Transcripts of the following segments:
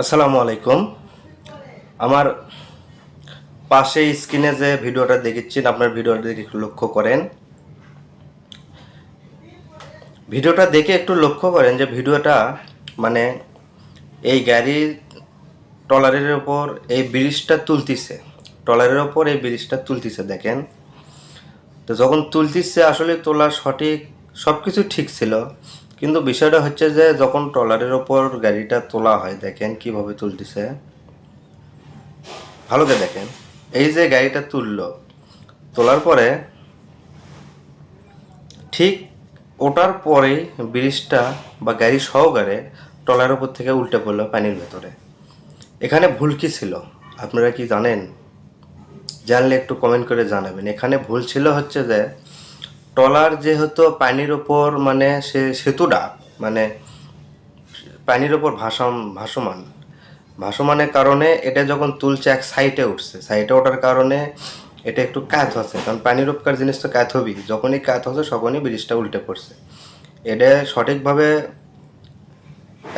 আসসালামু আলাইকুম। আমার পাশে স্ক্রিনে যে ভিডিওটা দেখেছেন, আপনার ভিডিওটা দেখে একটু লক্ষ্য করেন। ভিডিওটা দেখে একটু লক্ষ্য করেন যে ভিডিওটা মানে এই গাড়ির ট্রলারের ওপর এই ব্রিজটা তুলতিছে। ট্রলারের ওপর এই ব্রিজটা তুলতিছে, দেখেন। তো যখন তুলতিছে, আসলে তোলার সঠিক সব কিছু ঠিক ছিল। কিন্তু বিষয়টা হচ্ছে যে যখন ট্রলারের ওপর গাড়িটা তোলা হয়, দেখেন কীভাবে তুলতেছে। ভালো করে দেখেন। এই যে গাড়িটা তুললো, তোলার পরে ঠিক ওটার পরে ব্রিজটা বা গাড়ি সহকারে ট্রলারের উপর থেকে উল্টে পড়ল পানির ভেতরে। এখানে ভুল কি ছিল? আপনারা কি জানেন? জানলে একটু কমেন্ট করে জানাবেন। এখানে ভুল ছিল হচ্ছে যে ট্রলার যেহেতু পানির ওপর মানে সে সেতুটা মানে পানির ওপর ভাসম, ভাসমান, ভাসমানের কারণে এটা যখন তুলছে এক সাইডে উঠছে সাইডে ওঠার কারণে এটা একটু কাত হচ্ছে, কারণ পানির উপকার জিনিস তো কাত হবি যখনই কাত হচ্ছে তখনই ব্রিজটা উল্টে পড়ছে। এটা সঠিকভাবে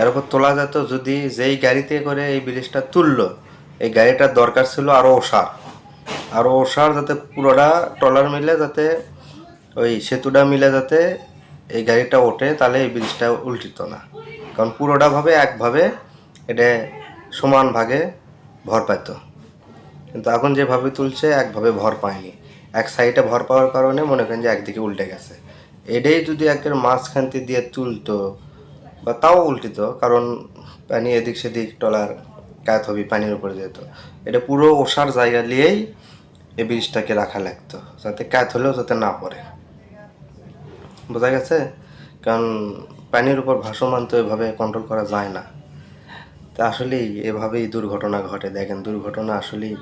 এর উপর তোলা যেত যদি যেই গাড়িতে করে এই ব্রিজটা তুললো, এই গাড়িটার দরকার ছিল আরও ওষার আরও ওষার যাতে পুরোটা ট্রলার মিলে যাতে ওই সেতুটা মিলে যাতে এই গাড়িটা ওঠে, তাহলে এই ব্রিজটা উল্টিত না। কারণ পুরোটা ভাবে একভাবে এটা সমান ভাগে ভর পাইত। কিন্তু এখন যেভাবে তুলছে, একভাবে ভর পায়নি। এক সাইডে ভর পাওয়ার কারণে মনে করেন যে একদিকে উল্টে গেছে। এটাই যদি একের মাঝখানতে দিয়ে তুলতো, বা তাও উল্টিত, কারণ পানি এদিক সেদিক টলার কাত হবি, পানির উপরে যেত এটা পুরো ওষার জায়গা নিয়েই এই ব্রিজটাকে রাখা লাগতো, যাতে কাত হলেও যাতে না পড়ে। বোঝা গেছে? কারণ পানির উপর ভাসমান তো এভাবে কন্ট্রোল করা যায় না। তা আসলেই এভাবেই দুর্ঘটনা ঘটে। দেখেন, দুর্ঘটনা আসলেই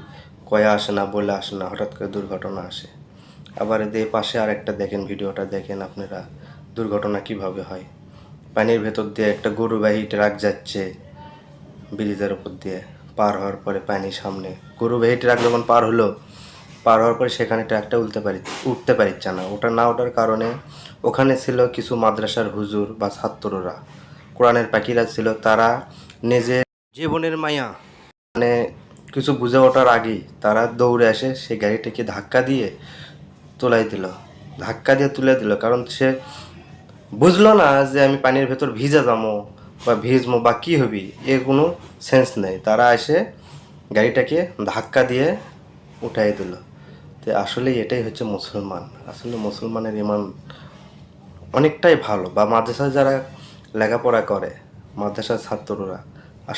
কয়ে আসে না, বলে আসে না, হঠাৎ করে দুর্ঘটনা আসে। আবার এদের পাশে আরেকটা দেখেন, ভিডিওটা দেখেন আপনারা, দুর্ঘটনা কীভাবে হয়। পানির ভেতর দিয়ে একটা গরুবাহী ট্রাক যাচ্ছে ব্রিজের উপর দিয়ে, পার হওয়ার পরে পানি সামনে। গরুবাহী ট্রাক যখন পার হলো, পার হওয়ার পরে সেখানে ট্রাকটা উঠতে পারি, উঠতে পারিচ্ছে না। ওটা না ওঠার কারণে ওখানে ছিল কিছু মাদ্রাসার হুজুর বা ছাত্ররা। কোরআনের পাখিরা ছিল তারা নিজের জীবনের মায়া মানে কিছু বুঝে ওঠার আগেই তারা দৌড়ে আসে সেই গাড়িটাকে ধাক্কা দিয়ে তোলাই দিল। ধাক্কা দিয়ে তুলে দিল, কারণ সে বুঝলো না যে আমি পানির ভেতর ভিজে যাব বা ভিজবো বা কী হবি, এর কোনো সেন্স নেই। তারা এসে গাড়িটাকে ধাক্কা দিয়ে উঠাই দিল। তো আসলে এটাই হচ্ছে মুসলমান। আসলে মুসলমানের ইমান অনেকটাই ভালো বা মাদ্রাসায় যারা লেখাপড়া করে মাদ্রাসার ছাত্ররা